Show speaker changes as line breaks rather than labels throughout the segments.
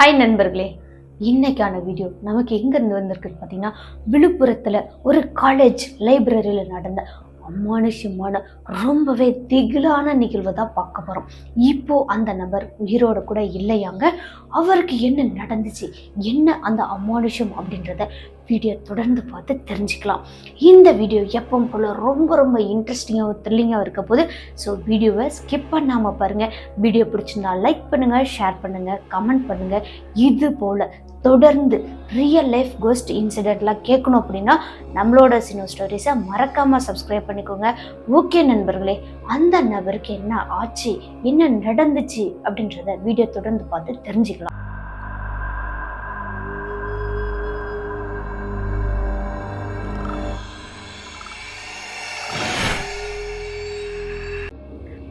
Hi நண்பர்களே. இன்றைக்கான video நமக்கு எங்கேருந்து வந்திருக்கு பார்த்தீங்கன்னா விழுப்புரத்தில் ஒரு காலேஜ் லைப்ரரியில் நடந்த அமானுஷ்யமான ரொம்பவே திகிலான நிகழ்வை தான் பார்க்க போகிறோம் இப்போது அந்த நபர் உயிரோடு கூட இல்லையாங்க. அவருக்கு என்ன நடந்துச்சு? என்ன அந்த அமானுஷ்யம் அப்படின்றத வீடியோ தொடர்ந்து பார்த்து தெரிஞ்சுக்கலாம். இந்த வீடியோ எப்பவும் போல் ரொம்ப ரொம்ப இன்ட்ரெஸ்டிங்காகவும் த்ரில்லிங்காக இருக்க போது ஸோ வீடியோவை ஸ்கிப் பண்ணாமல் பாருங்கள் வீடியோ பிடிச்சிருந்தா லைக் பண்ணுங்கள் ஷேர் பண்ணுங்கள் கமெண்ட் பண்ணுங்கள் இது போல் தொடர்ந்து ரியல் லைஃப் கோஸ்ட் இன்சிடெண்ட்லாம் கேட்கணும் அப்படின்னா நம்மளோட சினோ ஸ்டோரிஸை மறக்காமல் சப்ஸ்கிரைப் பண்ணிக்கோங்க. ஓகே நண்பர்களே அந்த நபருக்கு என்ன ஆச்சு என்ன நடந்துச்சு அப்படின்றத வீடியோ தொடர்ந்து பார்த்து தெரிஞ்சுக்கலாம்.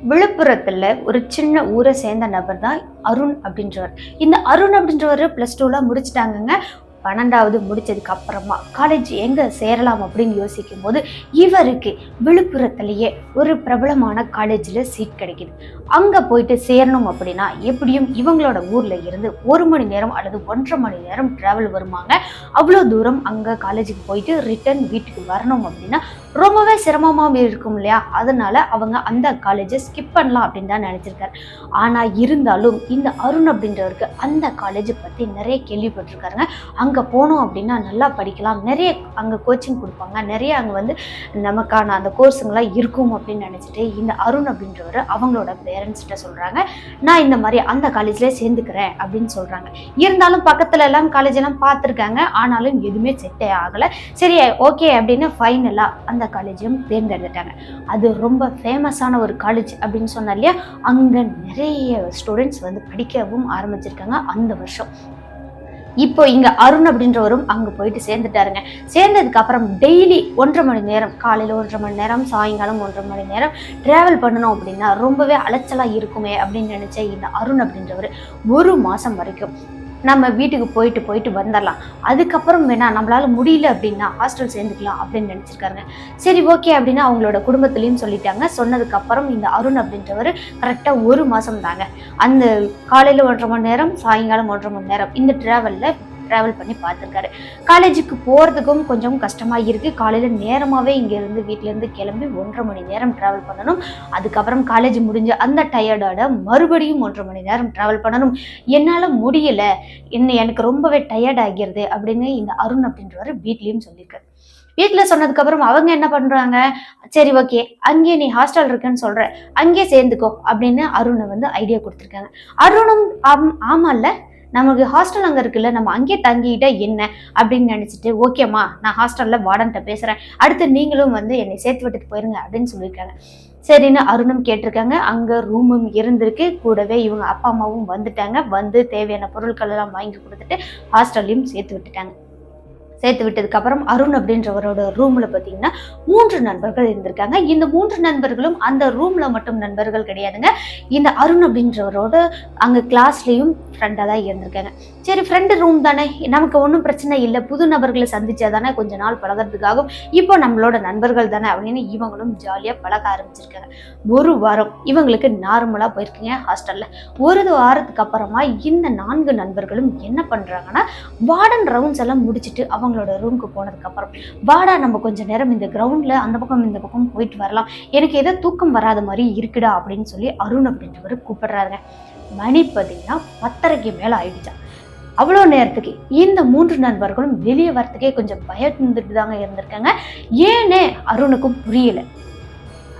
விழுப்புரத்தில் ஒரு சின்ன ஊரை சேர்ந்த நபர் தான் அருண் அப்படின்றவர். இந்த அருண் அப்படின்றவர் ப்ளஸ் டூலாம் முடிச்சிட்டாங்கங்க. பன்னெண்டாவது முடிச்சதுக்கு அப்புறமா காலேஜ் எங்கே சேரலாம் அப்படின்னு யோசிக்கும் போது இவருக்கு விழுப்புரத்துலேயே ஒரு பிரபலமான காலேஜில் சீட் கிடைக்குது. அங்கே போயிட்டு சேரணும் அப்படின்னா எப்படியும் இவங்களோட ஊரில் இருந்து ஒரு மணி நேரம் அல்லது ஒன்றரை மணி நேரம் ட்ராவல் வருவாங்க அவ்வளோ தூரம் அங்கே காலேஜுக்கு போயிட்டு ரிட்டர்ன் வீட்டுக்கு வரணும் அப்படின்னா ரொம்பவே சிரமமாக இருக்கும் இல்லையா? அதனால அவங்க அந்த காலேஜை ஸ்கிப் பண்ணலாம் அப்படின்னு தான் நினச்சிருக்காரு. ஆனால் இருந்தாலும் இந்த அருண் அப்படின்றவருக்கு அந்த காலேஜை பற்றி நிறைய கேள்விப்பட்டிருக்காருங்க. அங்கே போனோம் அப்படின்னா நல்லா படிக்கலாம். நிறைய அங்கே கோச்சிங் கொடுப்பாங்க. நிறைய அங்கே வந்து நமக்கான அந்த கோர்ஸுங்களாம் இருக்கும் அப்படின்னு நினச்சிட்டு இந்த அருண் அப்படின்றவர் அவங்களோட பேரண்ட்ஸ்கிட்ட சொல்கிறாங்க நான் இந்த மாதிரி அந்த காலேஜ்லேயே சேர்ந்துக்கிறேன் அப்படின்னு சொல்கிறாங்க இருந்தாலும் பக்கத்துல எல்லாம் காலேஜ் எல்லாம் பார்த்துருக்காங்க. ஆனாலும் எதுவுமே செட்டே ஆகலை. சரி ஓகே அப்படின்னு ஃபைனலாக அந்த காலேஜையும் தேர்ந்தெடுத்துட்டாங்க. அது ரொம்ப ஃபேமஸான ஒரு காலேஜ் அப்படின்னு சொன்னா இல்லையா அங்கே நிறைய ஸ்டூடெண்ட்ஸ் வந்து படிக்கவும் ஆரம்பிச்சிருக்காங்க அந்த வருஷம். இப்போ இங்கே அருண் அப்படின்றவரும் அங்க போயிட்டு சேர்ந்துட்டாருங்க. சேர்ந்ததுக்கு அப்புறம் டெய்லி ஒன்றரை மணி நேரம் காலையில் ஒன்றரை மணி நேரம் சாயங்காலம் ஒன்றரை மணி நேரம் ட்ராவல் பண்ணணும் அப்படின்னா ரொம்பவே அலைச்சலாக இருக்குமே அப்படின்னு நினச்ச இந்த அருண் அப்படின்றவர் ஒரு மாதம் வரைக்கும் நம்ம வீட்டுக்கு போயிட்டு போயிட்டு வந்துடலாம். அதுக்கப்புறம் வேணா நம்மளால் முடியல அப்படின்னா ஹாஸ்டல் சேர்ந்துக்கலாம் அப்படின்னு நினச்சிருக்காங்க. சரி ஓகே அப்படின்னா அவங்களோட குடும்பத்துலேயும் சொல்லிட்டாங்க. சொன்னதுக்கப்புறம் இந்த அருண் அப்படின்றவர் கரெக்டாக ஒரு மாதம் தாங்க அந்த காலையில் ஒன்றரை மணி நேரம் சாயங்காலம் ஒன்றரை மணி நேரம் இந்த ட்ராவலில் ட்ராவல் பண்ணி பார்த்துருக்காரு. காலேஜுக்கு போகிறதுக்கும் கொஞ்சம் கஷ்டமாக இருக்குது காலையில் நேரமாகவே இங்கேருந்து வீட்டிலேருந்து கிளம்பி ஒன்றரை மணி நேரம் ட்ராவல் பண்ணணும். அதுக்கப்புறம் காலேஜ் முடிஞ்ச அந்த டயர்டோட மறுபடியும் ஒன்றரை மணி நேரம் ட்ராவல் பண்ணணும். என்னால் முடியல. என்ன எனக்கு ரொம்பவே டயர்ட் ஆகிறது அப்படின்னு இந்த அருண் அப்படின்றவர் வீட்லேயும் சொல்லியிருக்காரு. வீட்டில் சொன்னதுக்கப்புறம் அவங்க என்ன பண்ணுறாங்க சரி ஓகே அங்கேயே நீ ஹாஸ்டல் இருக்குன்னு சொல்கிற அங்கேயே சேர்ந்துக்கோ அப்படின்னு அருணை வந்து ஐடியா கொடுத்துருக்காங்க. அருணும் ஆம் ஆமாம்ல நமக்கு ஹாஸ்டல் அங்கே இருக்குல்ல நம்ம அங்கேயே தங்கிக்கிட்டா என்ன அப்படின்னு நினச்சிட்டு ஓகேம்மா நான் ஹாஸ்டலில் வார்டன்ட்ட பேசுகிறேன் அடுத்து நீங்களும் வந்து என்னை சேர்த்து விட்டுட்டு போயிருங்க அப்படின்னு சொல்லியிருக்காங்க. சரின்னு அருணும் கேட்டிருக்காங்க. அங்கே ரூமும் இருந்திருக்கு. கூடவே இவங்க அப்பா அம்மாவும் வந்துட்டாங்க. வந்து தேவையான பொருட்கள் எல்லாம் வாங்கி கொடுத்துட்டு ஹாஸ்டல்லையும் சேர்த்து விட்டுட்டாங்க. சேர்த்து விட்டதுக்கப்புறம் அருண் அப்படின்றவரோட ரூமில் பார்த்தீங்கன்னா மூன்று நண்பர்கள் இருந்திருக்காங்க. இந்த மூன்று நண்பர்களும் அந்த ரூமில் மட்டும் நண்பர்கள் கிடையாதுங்க. இந்த அருண் அப்படின்றவரோட அங்கே கிளாஸ்லேயும் ஃப்ரெண்டாக தான் இருந்திருக்காங்க. சரி ஃப்ரெண்டு ரூம் தானே? நமக்கு ஒன்றும் பிரச்சனை இல்லை. புது நபர்களை சந்திச்சா தானே கொஞ்ச நாள் பழகிறதுக்காகும் இப்போ நம்மளோட நண்பர்கள் தானே அப்படின்னு இவங்களும் ஜாலியாக பழக ஆரம்பிச்சிருக்காங்க. ஒரு வாரம் இவங்களுக்கு நார்மலாக போயிருக்குங்க ஹாஸ்டலில் ஒரு வாரத்துக்கு அப்புறமா இந்த நான்கு நண்பர்களும் என்ன பண்ணுறாங்கன்னா வார்டன் ரவுண்ட்ஸ் எல்லாம் முடிச்சுட்டு அவங்களோட ரூமுக்கு போனதுக்கப்புறம் வாடா நம்ம கொஞ்ச நேரம் இந்த கிரவுண்டில் அந்த பக்கம் இந்த பக்கம் போயிட்டு வரலாம். எனக்கு ஏதோ தூக்கம் வராத மாதிரி இருக்குடா அப்படின்னு சொல்லி அருண் அப்படின்றவர் கூப்பிடுறாருங்க. மணி பார்த்தீங்கன்னா பத்தரைக்கு மேலே ஆயிடுச்சான் அவ்வளோ நேரத்துக்கு இந்த மூன்று நண்பர்களும் வெளியே வரத்துக்கே கொஞ்சம் பயந்துட்டு தாங்க இருந்திருக்காங்க. ஏனே அருணுக்கும் புரியல.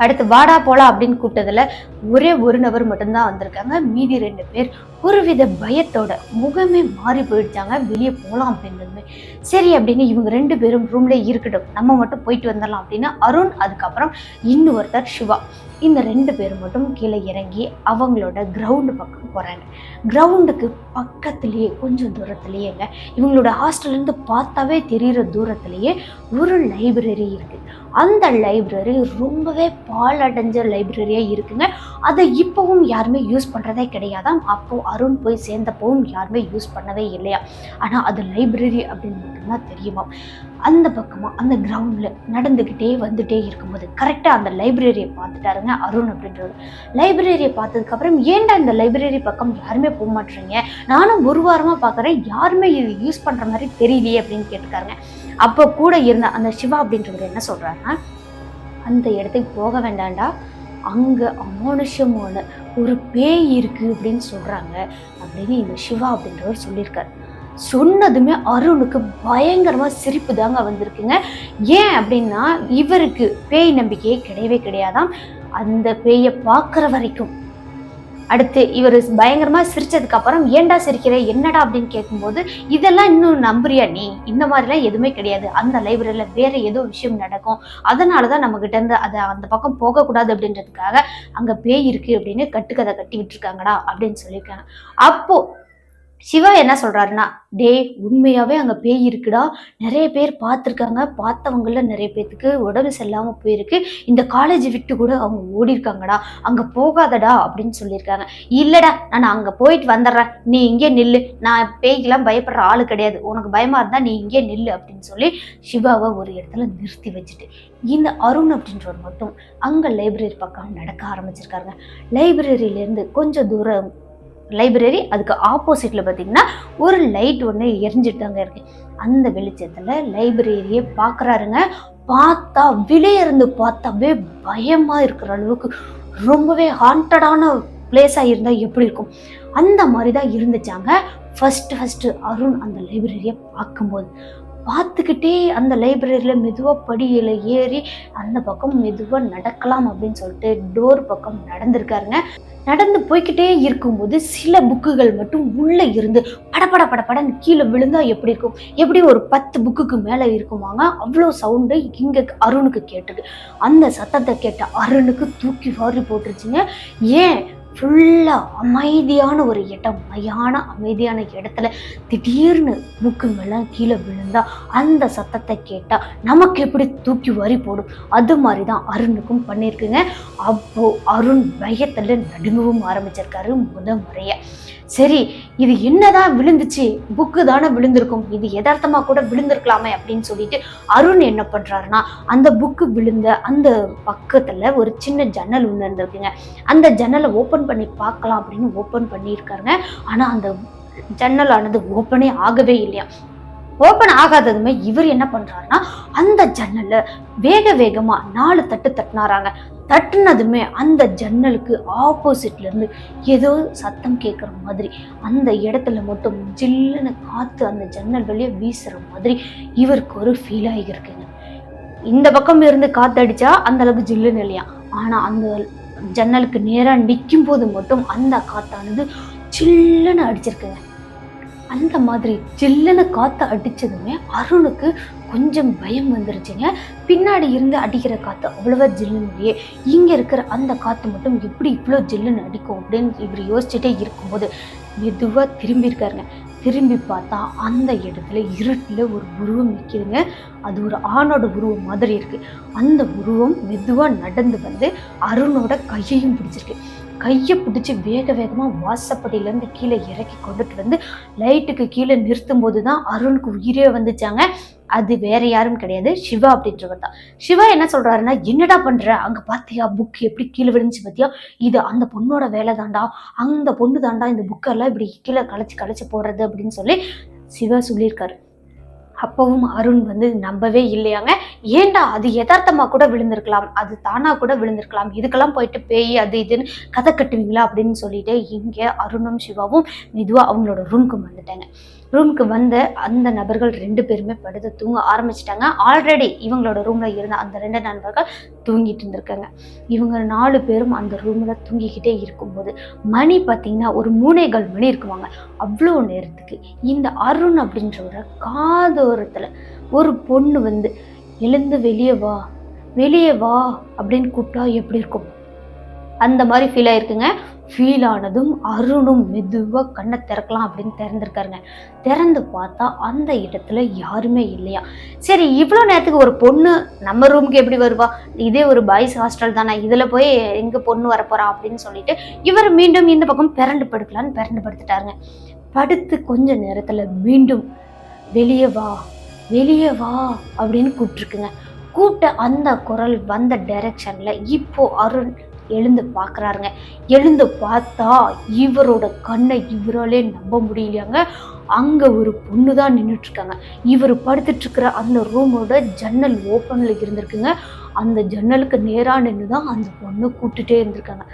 அடுத்து வாடா போலாம் அப்படின்னு கூப்பிட்டதுல ஒரே ஒரு நபர் மட்டும்தான் வந்திருக்காங்க. மீதி ரெண்டு பேர் ஒருவித பயத்தோட முகமே மாறி போயிடுச்சாங்க. வெளியே போகலாம் அப்படின்றதுமே சரி அப்படின்னு இவங்க ரெண்டு பேரும் ரூம்ல இருக்கட்டும். நம்ம மட்டும் போயிட்டு வந்துடலாம் அப்படின்னு அருண் அதுக்கப்புறம் இன்னொருத்தர் சிவா. இந்த ரெண்டு பேரும் மட்டும் கீழே இறங்கி அவங்களோட கிரவுண்டு பக்கம் போகிறாங்க கிரவுண்டுக்கு பக்கத்துலேயே கொஞ்சம் தூரத்துலேயேங்க. இவங்களோட ஹாஸ்டல்லேருந்து பார்த்தாவே தெரிகிற தூரத்துலேயே ஒரு லைப்ரரி இருக்குது அந்த லைப்ரரி ரொம்பவே பாழடைஞ்ச லைப்ரரியாக இருக்குங்க. அதை இப்போவும் யாருமே யூஸ் பண்ணுறதே கிடையாதாம். அப்போது அருண் போய் சேர்ந்தப்பவும் யாருமே யூஸ் பண்ணவே இல்லையா? ஆனால் அது லைப்ரரி அப்படின்னு மட்டும்தான் தெரியுமா அந்த பக்கமாக அந்த கிரவுண்டில் நடந்துக்கிட்டே வந்துட்டே இருக்கும்போது கரெக்டாக அந்த லைப்ரரியை பார்த்துட்டாருங்க அருண் அப்படின்றது லைப்ரரியை பார்த்ததுக்கப்புறம் ஏன்டா இந்த லைப்ரரி பக்கம் யாருமே போக மாட்டேறீங்க? நானும் ஒரு வாரமாக பார்க்குறேன். யாருமே இது யூஸ் பண்ணுற மாதிரி தெரியலையே அப்படின்னு கேட்டுக்காருங்க அப்போ கூட இருந்த அந்த சிவா அப்படின்றவர் என்ன சொல்கிறாருன்னா அந்த இடத்துக்கு போக வேண்டாம்டா அங்கே அமானுஷமான ஒரு பேய் இருக்குது அப்படின்னு சொல்கிறாங்க அப்படின்னு இந்த சிவா அப்படின்றவர் சொல்லியிருக்காரு. சொன்னதுமே அருணுக்கு பயங்கரமாக சிரிப்பு தாங்க வந்திருக்குங்க. ஏன் அப்படின்னா இவருக்கு பேய் நம்பிக்கையே கிடையவே கிடையாதாம். அந்த பேயை பார்க்குற வரைக்கும் அடுத்து இவர் பயங்கரமாக சிரிச்சதுக்கு அப்புறம் ஏன்டா சிரிக்கிற என்னடா அப்படின்னு கேட்கும்போது இதெல்லாம் இன்னும் நம்புறியா நீ? இந்த மாதிரிலாம் எதுவுமே கிடையாது. அந்த லைப்ரரியில் வேற ஏதோ விஷயம் நடக்கும். அதனால தான் நம்ம இருந்து அதை அந்த பக்கம் போகக்கூடாது அப்படின்றதுக்காக அங்கே பேய் இருக்கு அப்படின்னு கட்டுக்கதை கட்டி விட்டுருக்காங்கடா அப்படின்னு சொல்லியிருக்காங்க. அப்போது சிவா என்ன சொல்கிறாருன்னா டேய் உண்மையாகவே அங்கே பேய் இருக்குடா. நிறைய பேர் பார்த்துருக்காங்க. பார்த்தவங்கள நிறைய பேர்த்துக்கு உடம்பு சரியில்லாமல் போயிருக்கு. இந்த காலேஜ் விட்டு கூட அவங்க ஓடிருக்காங்கடா. அங்கே போகாதடா. அப்படின்னு சொல்லியிருக்காங்க. இல்லைடா நான் அங்கே போயிட்டு வந்துடுறேன். நீ இங்கே நில்லு. நான் பேய்க்கெல்லாம் பயப்படுற ஆள் கிடையாது. உனக்கு பயமாக இருந்தால் நீ இங்கே நில்லு. அப்படின்னு சொல்லி சிவாவை ஒரு இடத்துல நிறுத்தி வச்சுட்டு இந்த அருண் அப்படின்றவர் மட்டும் அங்கே லைப்ரரி பக்கம் நடக்க ஆரம்பிச்சிருக்காருங்க. லைப்ரரியிலேருந்து கொஞ்சம் தூரம் லைப்ரரி அதுக்கு ஆப்போசிட்டில் பார்த்தீங்கன்னா ஒரு லைட் ஒன்று எரிஞ்சிட்டு தாங்க இருக்கு. அந்த வெளிச்சத்தில் லைப்ரரியை பார்க்குறாருங்க பார்த்தா விலையிருந்து இருந்து பார்த்தாவே பயமாக இருக்கிற அளவுக்கு ரொம்பவே ஹாண்டடான பிளேஸாக இருந்தால் எப்படி இருக்கும்? அந்த மாதிரி தான் இருந்துச்சாங்க. ஃபஸ்ட்டு ஃபஸ்ட்டு அருண் அந்த லைப்ரரியை பார்க்கும்போது. பார்த்துக்கிட்டே அந்த லைப்ரரியில் மெதுவாக படியில் ஏறி அந்த பக்கம் மெதுவாக நடக்கலாம் அப்படின்னு சொல்லிட்டு டோர் பக்கம் நடந்திருக்காருங்க. நடந்து போய்க்கிட்டே இருக்கும்போது சில புக்குகள் மட்டும் உள்ளே இருந்து படபட படபடன்னு கீழே விழுந்தா எப்படி இருக்கும்? எப்படி ஒரு பத்து புக்குக்கு மேலே இருக்குமாங்க? அவ்வளோ சவுண்டு இங்கே அருணுக்கு கேட்டிருக்கு அந்த சத்தத்தை கேட்ட அருணுக்கு தூக்கி வாரி போட்டுருச்சுங்க. ஏன் ஃபுல்லாக அமைதியான ஒரு இடம் மையான அமைதியான இடத்துல திடீர்னு மூக்குங்கள்லாம் கீழே விழுந்தா அந்த சத்தத்தை கேட்டால் நமக்கு எப்படி தூக்கி வரி போடும்? அது மாதிரி தான் அருணுக்கும் பண்ணியிருக்குங்க. அப்போது அருண் பயத்தில் நடுங்கவும் ஆரம்பிச்சிருக்காரு முத முறையை. சரி இது என்னதான் விழுந்துச்சு? புக்கு தானே விழுந்திருக்கும். இது யதார்த்தமாக கூட விழுந்திருக்கலாமே அப்படின்னு சொல்லிட்டு அருண் என்ன பண்ணுறாருன்னா அந்த புக்கு விழுந்த அந்த பக்கத்தில் ஒரு சின்ன ஜன்னல் ஒன்று இருந்திருக்குங்க. அந்த ஜன்னலை ஓப்பன் பண்ணி பார்க்கலாம் அப்படின்னு ஓப்பன் பண்ணியிருக்காருங்க. ஆனால் அந்த ஜன்னலானது ஓப்பனே ஆகவே இல்லையா. ஓப்பன் ஆகாததுமே இவர் என்ன பண்ணுறாருன்னா அந்த ஜன்னலில் வேக வேகமாக நாலு தட்டு தட்டினாராங்க. தட்டுனதுமே அந்த ஜன்னலுக்கு ஆப்போசிட்லேருந்து ஏதோ சத்தம் கேட்குற மாதிரி அந்த இடத்துல மட்டும் ஜில்லுன்னு காற்று அந்த ஜன்னல் வழியே வீசுகிற மாதிரி இவருக்கு ஒரு ஃபீல் ஆகியிருக்குங்க இந்த பக்கம் இருந்து காத்தடிச்சா அந்த அளவுக்கு ஜில்லுன்னு இல்லையா? ஆனால் அந்த ஜன்னலுக்கு நேராக நிற்கும் போது மட்டும் அந்த காத்தானது சில்லுன்னு அடிச்சிருக்குங்க. அந்த மாதிரி ஜில்லுன்னு காற்று அடித்ததுமே அருணுக்கு கொஞ்சம் பயம் வந்துருச்சுங்க. பின்னாடி இருந்து அடிக்கிற காற்று அவ்வளோவா ஜில்லுன்னு இங்கே இருக்கிற அந்த காற்று மட்டும் எப்படி இவ்வளோ ஜில்லுன்னு அடிக்கும் அப்படின்னு இவர் யோசிச்சுட்டே இருக்கும்போது மெதுவாக திரும்பி இருக்காருங்க. திரும்பி பார்த்தா அந்த இடத்துல இருட்டில் ஒரு உருவம் நிற்கிதுங்க அது ஒரு ஆணோட உருவம் மாதிரி இருக்குது அந்த உருவம் மெதுவாக நடந்து வந்து அருணோட கையையும் பிடிச்சிருக்கு. கையை பிடிச்சி வேக வேகமாக வாசப்படியிலேருந்து கீழே இறக்கி கொண்டுட்டு வந்து லைட்டுக்கு கீழே நிறுத்தும் போது தான் அருணுக்கு உயிரே வந்துச்சாங்க. அது வேற யாரும் கிடையாது. சிவா அப்படின்றவர் தான். சிவா என்ன சொல்றாருன்னா என்னடா பண்ற? அங்க பாத்தியா? புக் எப்படி கீழே விழுந்துச்சு பாத்தியா? இது அந்த பொண்ணோட வேலை தாண்டா அந்த பொண்ணு தாண்டா இந்த புக்கெல்லாம் இப்படி கீழே களைச்சு களைச்சு போடுறது அப்படின்னு சொல்லி சிவா சொல்லியிருக்காரு. அப்பவும் அருண் வந்து நம்பவே இல்லையாங்க. ஏன்டா அது யதார்த்தமா கூட விழுந்திருக்கலாம். அது தானா கூட விழுந்திருக்கலாம். இதுக்கெல்லாம் போயிட்டு பேய் அது இதுன்னு கதை கட்டுவீங்களா அப்படின்னு சொல்லிட்டு இங்கே அருணும் சிவாவும் மெதுவா அவங்களோட ரூம்க்கு வந்துட்டாங்க. ரூமுக்கு வந்த அந்த நபர்கள் ரெண்டு பேருமே படுத்து தூங்க ஆரம்பிச்சிட்டாங்க. ஆல்ரெடி இவங்களோட ரூமில் இருந்த அந்த ரெண்டு நண்பர்கள் தூங்கிட்டு இருந்திருக்காங்க. இவங்க நாலு பேரும் அந்த ரூமில் தூங்கிக்கிட்டே இருக்கும்போது மணி பார்த்தீங்கன்னா ஒரு மூணேகால் மணி இருக்குவாங்க. அவ்வளோ நேரத்துக்கு இந்த அருண் அப்படின்றவரை காதோரத்தில் ஒரு பொண்ணு வந்து எழுந்து வெளியே வா வெளியே வா அப்படின்னு கூப்பிட்டா எப்படி இருக்கும்? அந்த மாதிரி ஃபீல் ஆயிருக்குங்க. ஃபீல் ஆனதும் அருணும் மெதுவாக கண்ணை திறக்கலாம் அப்படின்னு திறந்துருக்காருங்க. திறந்து பார்த்தா அந்த இடத்துல யாருமே இல்லையா? சரி இவ்வளோ நேரத்துக்கு ஒரு பொண்ணு நம்ம ரூமுக்கு எப்படி வருவா? இதே ஒரு பாய்ஸ் ஹாஸ்டல் தானே இதில் போய் எங்கே பொண்ணு வரப்போறா அப்படின்னு சொல்லிட்டு இவர் மீண்டும் இந்த பக்கம் பிறண்டு படுக்கலான்னு பிறண்டு படுத்துட்டாருங்க. படுத்து கொஞ்ச நேரத்தில் மீண்டும் வெளியே வா வெளியே வா அப்படின்னு கூப்பிட்ருக்குங்க கூப்பிட்ட அந்த குரல் வந்த டைரக்ஷனில் இப்போது அருண் எழுந்து பார்க்குறாருங்க. எழுந்து பார்த்தா இவரோட கண்ணை இவராலே நம்ப முடியலையாங்க. அங்கே ஒரு பொண்ணு தான் நின்றுட்டுருக்காங்க இவர் படுத்துட்ருக்கிற அந்த ரூமோட ஜன்னல் ஓப்பனில் இருந்திருக்குங்க. அந்த ஜன்னலுக்கு நேராக நின்று தான் அந்த பொண்ணு கூப்பிட்டுட்டே இருந்திருக்காங்க.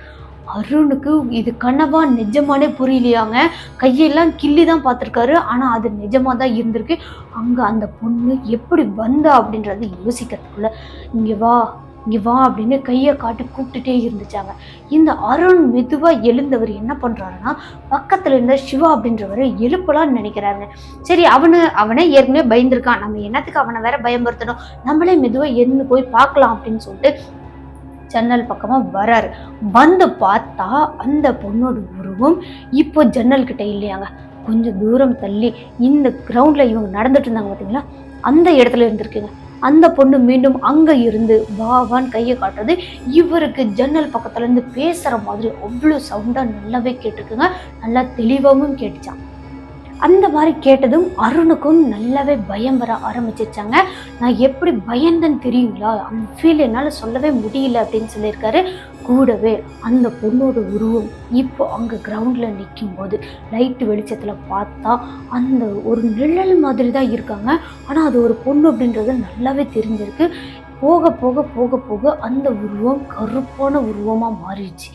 அருணுக்கு இது கனவா நிஜமானே புரியலையாங்க. கையெல்லாம் கிள்ளி தான் பார்த்துருக்காரு. ஆனால் அது நிஜமாக தான் இருந்திருக்கு. அங்கே அந்த பொண்ணு எப்படி வந்தா அப்படின்றது யோசிக்கிறதுக்குள்ள இங்கே வா இங்கே வா அப்படின்னு கையை காட்டி கூப்பிட்டுட்டே இருந்துச்சாங்க. இந்த அருண் மெதுவாக எழுந்தவர் என்ன பண்ணுறாருன்னா பக்கத்தில் இருந்த சிவா அப்படின்றவரை எழுப்பலாம்னு நினைக்கிறாருங்க. சரி அவனு அவனே ஏற்கனவே பயந்துருக்கான். நம்ம என்னத்துக்கு அவனை வேற பயமுறுத்தணும்? நம்மளே மெதுவாக எழுந்து போய் பார்க்கலாம் அப்படின்னு சொல்லிட்டு ஜன்னல் பக்கமாக வராரு. வந்து பார்த்தா அந்த பொண்ணோட உருவம் இப்போ ஜன்னல் கிட்ட இல்லையாங்க. கொஞ்சம் தூரம் தள்ளி இந்த கிரவுண்டில் இவங்க நடந்துட்டு இருந்தாங்க பார்த்தீங்களா அந்த இடத்துல இருந்திருக்குங்க. அந்த பொண்ணு மீண்டும் அங்கே இருந்து வா கையை காட்டுறது. இவருக்கு ஜன்னல் பக்கத்துலேருந்து பேசுகிற மாதிரி அவ்வளோ சவுண்டாக நல்லாவே கேட்டுக்குங்க நல்லா தெளிவாகவும் கேட்டுச்சான் அந்த மாதிரி கேட்டதும் அருணுக்கும் நல்லாவே பயம் வர ஆரம்பிச்சிச்சாங்க நான் எப்படி பயந்தேன்னு தெரியுங்களா? அந்த ஃபீல் என்னால் சொல்லவே முடியல அப்படின்னு சொல்லியிருக்காரு. கூடவே அந்த பொண்ணோட உருவம் இப்போ அங்கே கிரவுண்டில் நிற்கும் போது லைட்டு வெளிச்சத்தில் பார்த்தா அந்த ஒரு நிழல் மாதிரி தான் இருக்காங்க. ஆனால் அது ஒரு பொண்ணு அப்படின்றது நல்லாவே தெரிஞ்சிருக்கு. போக போக போக போக அந்த உருவம் கருப்பான உருவமாக மாறிடுச்சு.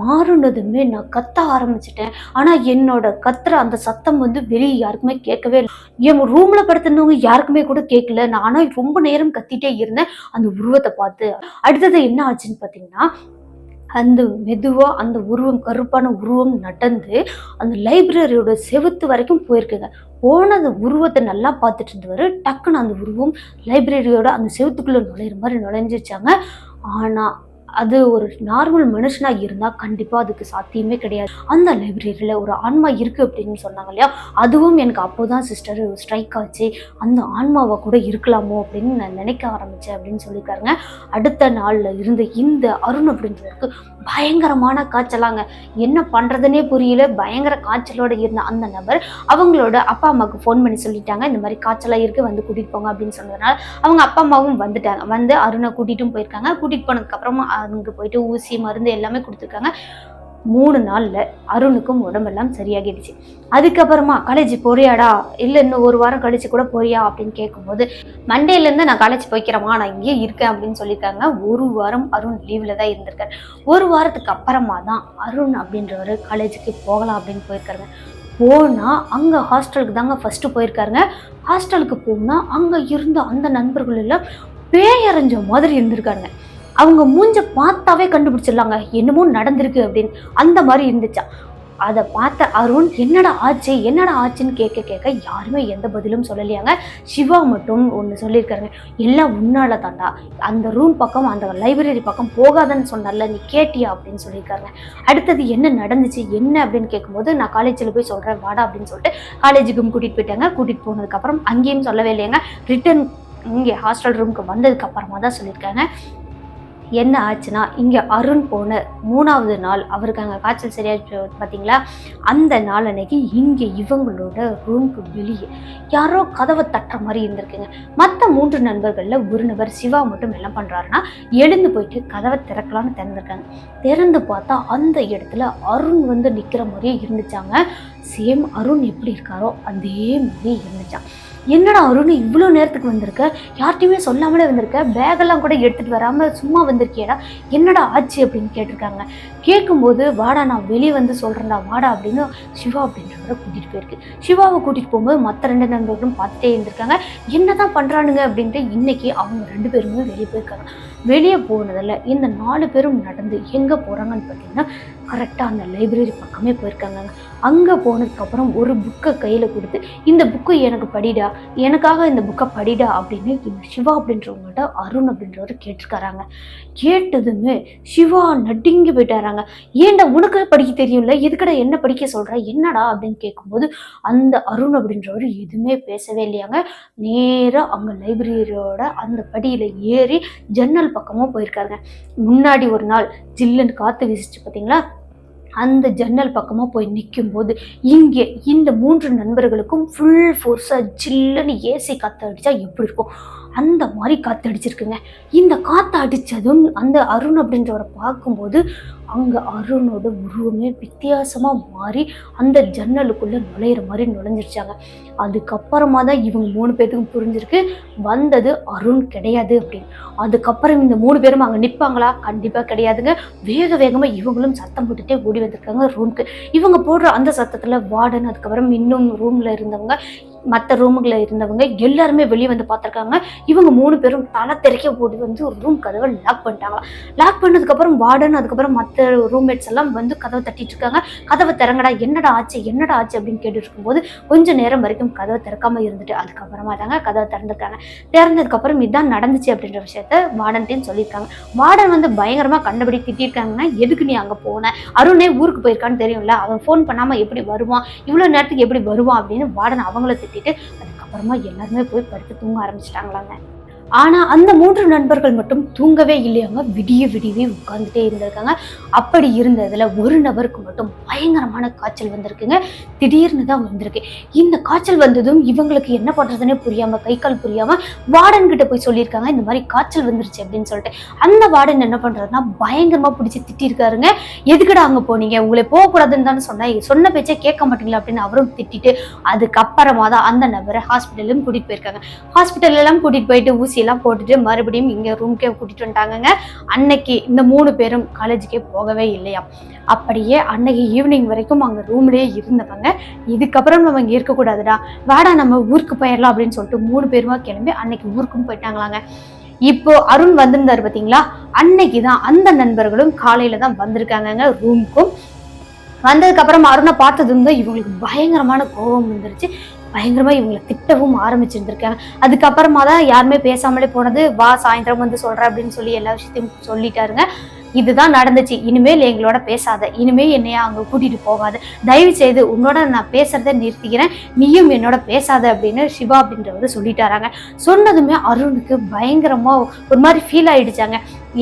மாறுனதுமே நான் கத்த ஆரம்பிச்சிட்டேன். ஆனால் என்னோட கத்துற அந்த சத்தம் வந்து வெளியே யாருக்குமே கேட்கவே இல்லை. என் ரூமில் படுத்திருந்தவங்க யாருக்குமே கூட கேட்கல. நான் ஆனால் ரொம்ப நேரம் கத்திட்டே இருந்தேன். அந்த உருவத்தை பார்த்து. அடுத்தது என்ன ஆச்சுன்னு பார்த்தீங்கன்னா அந்த மெதுவாக அந்த உருவம் கருப்பான உருவம் நடந்து அந்த லைப்ரரியோட செவுத்து வரைக்கும் போயிருக்குங்க. போன அந்த உருவத்தை நல்லா பார்த்துட்டு இருந்தவர் டக்குன்னு அந்த உருவம் லைப்ரரியோட அந்த செவுத்துக்குள்ளே நுழையிற மாதிரி நுழைஞ்சிச்சாங்க ஆனால் அது ஒரு நார்மல் மனுஷனாக இருந்தால் கண்டிப்பாக அதுக்கு சாத்தியமே கிடையாது. அந்த லைப்ரரியில் ஒரு ஆன்மா இருக்குது அப்படின்னு சொன்னாங்க இல்லையா? அதுவும் எனக்கு அப்போ தான் சிஸ்டர் ஸ்ட்ரைக் ஆச்சு. அந்த ஆன்மாவை கூட இருக்கலாமோ அப்படின்னு நான் நினைக்க ஆரம்பித்தேன் அப்படின்னு சொல்லியிருக்காருங்க அடுத்த நாளில் இருந்த இந்த அருண் அப்படின்றவருக்கு பயங்கரமான காய்ச்சலாங்க. என்ன பண்ணுறதுனே புரியல. பயங்கர காய்ச்சலோடு இருந்த அந்த நபர் அவங்களோட அப்பா அம்மாவுக்கு ஃபோன் பண்ணி சொல்லிட்டாங்க. இந்த மாதிரி காய்ச்சலாக இருக்குது வந்து கூட்டிகிட்டு போங்க அப்படின்னு சொன்னதுனால அவங்க அப்பா அம்மாவும் வந்துட்டாங்க. வந்து அருணை கூட்டிகிட்டும் போயிருக்காங்க. கூட்டிகிட்டு போனதுக்கப்புறமா அங்கே போயிட்டு ஊசி மருந்து எல்லாமே கொடுத்துருக்காங்க. மூணு நாளில் அருணுக்கும் உடம்பெல்லாம் சரியாகிடுச்சு. அதுக்கப்புறமா காலேஜ் போறியாடா? இல்லை இன்னும் ஒரு வாரம் கழிச்சு கூட போறியா? அப்படின்னு கேட்கும்போது மண்டேலேருந்து நான் காலேஜ் போய்க்கிறேம்மா நான் இங்கேயே இருக்கேன் அப்படின்னு சொல்லியிருக்காங்க. ஒரு வாரம் அருண் லீவில் தான் இருந்திருக்காரு. ஒரு வாரத்துக்கு அப்புறமா தான் அருண் அப்படின்றவர் காலேஜுக்கு போகலாம் அப்படின்னு போயிருக்காருங்க. போனால் அங்கே ஹாஸ்டலுக்கு தாங்க ஃபஸ்ட்டு போயிருக்காருங்க. ஹாஸ்டலுக்கு போனால் அங்கே இருந்த அந்த நண்பர்கள் எல்லாம் பேயறிஞ்ச மாதிரி இருந்திருக்காருங்க. அவங்க மூஞ்ச பார்த்தாவே கண்டுபிடிச்சிடலாங்க. என்னமோ நடந்திருக்கு அப்படின்னு அந்த மாதிரி இருந்துச்சா? அதை பார்த்த அருண் என்னடா ஆச்சு? என்னடா ஆச்சுன்னு கேட்க கேட்க யாருமே எந்த பதிலும் சொல்லலையாங்க. சிவா மட்டும் ஒன்று சொல்லியிருக்காருங்க. எல்லாம் உன்னால தாண்டா அந்த ரூம் பக்கம் அந்த லைப்ரரி பக்கம் போகாதன்னு சொன்னால நீ கேட்டியா? அப்படின்னு சொல்லியிருக்காருங்க. அடுத்தது என்ன நடந்துச்சு? என்ன அப்படின்னு கேட்கும்போது நான் காலேஜில் போய் சொல்கிறேன் வாடா அப்படின்னு சொல்லிட்டு காலேஜுக்கும் கூட்டிகிட்டு போயிட்டாங்க. கூட்டிகிட்டு போனதுக்கப்புறம் அங்கேயும் சொல்லவே இல்லையாங்க ரிட்டன் இங்கே ஹாஸ்டல் ரூமுக்கு வந்ததுக்கு அப்புறமா தான் சொல்லியிருக்காங்க. என்ன ஆச்சுன்னா இங்கே அருண் போன மூணாவது நாள் அவருக்கு அங்கே காய்ச்சல் சரியாச்சு பார்த்தீங்களா அந்த நாள் அன்னைக்கு இங்கே இவங்களோட ரூமுக்கு வெளியே யாரோ கதவை தட்டுற மாதிரி இருந்திருக்குங்க. மற்ற மூன்று நண்பர்களில் ஒரு நபர் சிவா மட்டும் என்ன பண்ணுறாருன்னா எழுந்து போயிட்டு கதவை திறக்கலான்னு திறந்துருக்காங்க. திறந்து பார்த்தா அந்த இடத்துல அருண் வந்து நிற்கிற மாதிரியே இருந்துச்சாங்க. சேம் அருண் எப்படி இருக்காரோ அதே மாதிரி இருந்துச்சான் என்னடா அருண் இவ்வளோ நேரத்துக்கு வந்திருக்க? யார்ட்டையுமே சொல்லாமலே வந்திருக்க? பேகெல்லாம் கூட எடுத்துகிட்டு வராமல் சும்மா வந்திருக்கியடா? என்னடா ஆச்சு அப்படின்னு கேட்டிருக்காங்க. கேட்கும்போது வாடா நான் வெளியே வந்து சொல்கிறேன்டா வாடா அப்படின்னு சிவா அப்படின்றவரை கூட்டிகிட்டு போயிருக்கு. சிவாவை கூட்டிகிட்டு போகும்போது மற்ற ரெண்டு நண்பர்களும் பார்த்துட்டே இருந்திருக்காங்க. என்ன தான் பண்ணுறானுங்க அப்படின்ட்டு இன்றைக்கி அவங்க ரெண்டு பேருமே வெளியே போயிருக்காங்க. வெளியே போனதில் இந்த நாலு பேரும் நடந்து எங்கே போகிறாங்கன்னு பார்த்தீங்கன்னா கரெக்டாக அந்த லைப்ரரி பக்கமே போயிருக்காங்க அங்கே போனதுக்கப்புறம் ஒரு புக்கை கையில் கொடுத்து இந்த புக்கை எனக்கு படிடா எனக்காக இந்த புக்கை படிடா அப்படின்னு இந்த சிவா அப்படின்றவங்கள்ட்ட அருண் அப்படின்றவர் கேட்டிருக்காராங்க. கேட்டதுமே சிவா நடுங்கி போயிட்டாராங்க. ஏன்டா உனக்கு படிக்க தெரியும்ல? எதுக்கடா என்ன படிக்க சொல்கிற என்னடா? அப்படின்னு கேட்கும்போது அந்த அருண் அப்படின்றவர் எதுவுமே பேசவே இல்லையாங்க. நேராக அங்கே லைப்ரரியோட அந்த படியில் ஏறி ஜன்னல் பக்கமும் போயிருக்காருங்க. முன்னாடி ஒரு நாள் ஜில்லுன்னு காற்று வீசிச்சு பார்த்தீங்களா அந்த ஜன்னல் பக்கமாக போய் நிற்கும்போது இங்கே இந்த மூன்று நண்பர்களுக்கும் ஃபுல் ஃபோர்ஸாக ஜில்லுன்னு ஏசி காற்று அடித்தா எப்படி இருக்கும்? அந்த மாதிரி காற்று அடிச்சிருக்குங்க இந்த காற்று அடித்ததும் அந்த அருண் அப்படின்றவரை பார்க்கும்போது அங்கே அருணோட உருவமே வித்தியாசமாக மாறி அந்த ஜன்னலுக்குள்ளே நுழையிற மாதிரி நுழைஞ்சிருச்சாங்க. அதுக்கப்புறமா தான் இவங்க மூணு பேர்த்துக்கும் புரிஞ்சிருக்கு வந்தது அருண் கிடையாது அப்படின்னு. அதுக்கப்புறம் இந்த மூணு பேரும் அங்கே நிற்பாங்களா கண்டிப்பாக கிடையாதுங்க. வேக வேகமாக இவங்களும் சத்தம் போட்டுகிட்டே ஓடி வந்திருக்காங்க ரூமுக்கு இவங்க போடுற அந்த சத்தத்தில் வார்டன் அதுக்கப்புறம் இன்னும் ரூமில் இருந்தவங்க மற்ற ரூமுகளில் இருந்தவங்க எல்லாருமே வெளியே வந்து பார்த்துருக்காங்க. இவங்க மூணு பேரும் தலை தெறிக்க ஓடி வந்து ஒரு ரூம் கதவை லாக் பண்ணிட்டாங்களாம் லாக் பண்ணதுக்கப்புறம் வார்டன் அதுக்கப்புறம் மற்ற ரூம்மேட்ஸ் எல்லாம் வந்து கதவை தட்டிட்டு இருக்காங்க. கதவை திறங்கடா என்னடா ஆச்சு என்னடா ஆச்சு அப்படின்னு கேட்டுட்டு இருக்கும்போது கொஞ்சம் நேரம் வரைக்கும் கதவை திறக்காம இருந்துட்டு அதுக்கப்புறமா தாங்க கதவை திறந்துருக்காங்க. திறந்ததுக்கப்புறம் இதுதான் நடந்துச்சு அப்படின்ற விஷயத்த வார்டன்ட்டையும் சொல்லியிருக்காங்க. வார்டன் வந்து பயங்கரமாக கண்டபடி திட்டிருக்காங்கன்னா எதுக்கு நீ அங்கே போன? அருணே ஊருக்கு போயிருக்கான்னு தெரியும்ல அவன் ஃபோன் பண்ணாமல் எப்படி வருவான்? இவ்வளோ நேரத்துக்கு எப்படி வருவான் அப்படின்னு வார்டன் அவங்கள திட்டிட்டு அதுக்கப்புறமா எல்லாருமே போய் படுத்து தூங்க ஆரம்பிச்சிட்டாங்களாங்க. ஆனால் அந்த மூன்று நண்பர்கள் மட்டும் தூங்கவே இல்லையாங்க. விடிய விடியவே உட்காந்துட்டே இருந்திருக்காங்க. அப்படி இருந்ததில் ஒரு நபருக்கு மட்டும் பயங்கரமான காய்ச்சல் வந்திருக்குங்க. திடீர்னு தான் வந்திருக்கு. இந்த காய்ச்சல் வந்ததும் இவங்களுக்கு என்ன பண்ணுறதுனே புரியாமல் கை கால் புரியாமல் வார்டன் கிட்ட போய் சொல்லியிருக்காங்க. இந்த மாதிரி காய்ச்சல் வந்துருச்சு அப்படின்னு சொல்லிட்டு. அந்த வார்டன் என்ன பண்ணுறதுன்னா பயங்கரமாக பிடிச்சி திட்டிருக்காருங்க. எதுக்குடா அங்கே போனீங்க? உங்களை போகக்கூடாதுன்னு தானே சொன்னேன் சொன்ன பேச்சே கேட்க மாட்டீங்களா அப்படின்னு அவரும் திட்டிட்டு அதுக்கப்புறமா தான் அந்த நபரை ஹாஸ்பிட்டலும் கூட்டிகிட்டு போயிருக்காங்க. ஹாஸ்பிட்டல் எல்லாம் கூட்டிட்டு போயிட்டு ஊசி எல்லாம் போட்டுட்டு மறுபடியும் இங்க ரூம்க்கே கூட்டிட்டு வந்துட்டாங்கங்க. அன்னைக்கு இந்த மூணு பேரும் காலேஜுக்கே போகவே இல்லையா? அப்படியே அன்னைக்கு ஈவினிங் வரைக்கும் அங்க ரூம்லயே இருந்தவங்க. இதுக்கப்புறம் நம்ம இருக்கக்கூடாதுடா வாடா நம்ம ஊருக்கு போயிடலாம் அப்படின்னு சொல்லிட்டு மூணு பேருமா கிளம்பி அன்னைக்கு ஊருக்கும் போயிட்டாங்களாங்க. இப்போ அருண் வந்திருந்தாரு பாத்தீங்களா? அன்னைக்கு தான் அந்த நண்பர்களும் காலையில தான் வந்திருக்காங்கங்க ரூமுக்கும் வந்ததுக்கு அப்புறம் அருணை பார்த்தது வந்து இவங்களுக்கு பயங்கரமான கோபம் வந்துருச்சு. பயங்கரமாக இவங்களை திட்டவும் ஆரம்பிச்சிருந்திருக்காங்க. அதுக்கப்புறமா தான் யாருமே பேசாமலே போனது வா சாயந்தரம் வந்து சொல்கிற அப்படின்னு சொல்லி எல்லா விஷயத்தையும் சொல்லிட்டாருங்க. இதுதான் நடந்துச்சு. இனிமேல் எங்களோட பேசாத. இனிமேல் என்னைய அங்கே கூட்டிட்டு போகாது. தயவு செய்து உன்னோட நான் பேசுறத நிறுத்திக்கிறேன். நீயும் என்னோட பேசாத அப்படின்னு சிவா அப்படின்றவர் சொல்லிட்டாராங்க. சொன்னதுமே அருணுக்கு பயங்கரமா ஒரு மாதிரி ஃபீல் ஆயிடுச்சாங்க.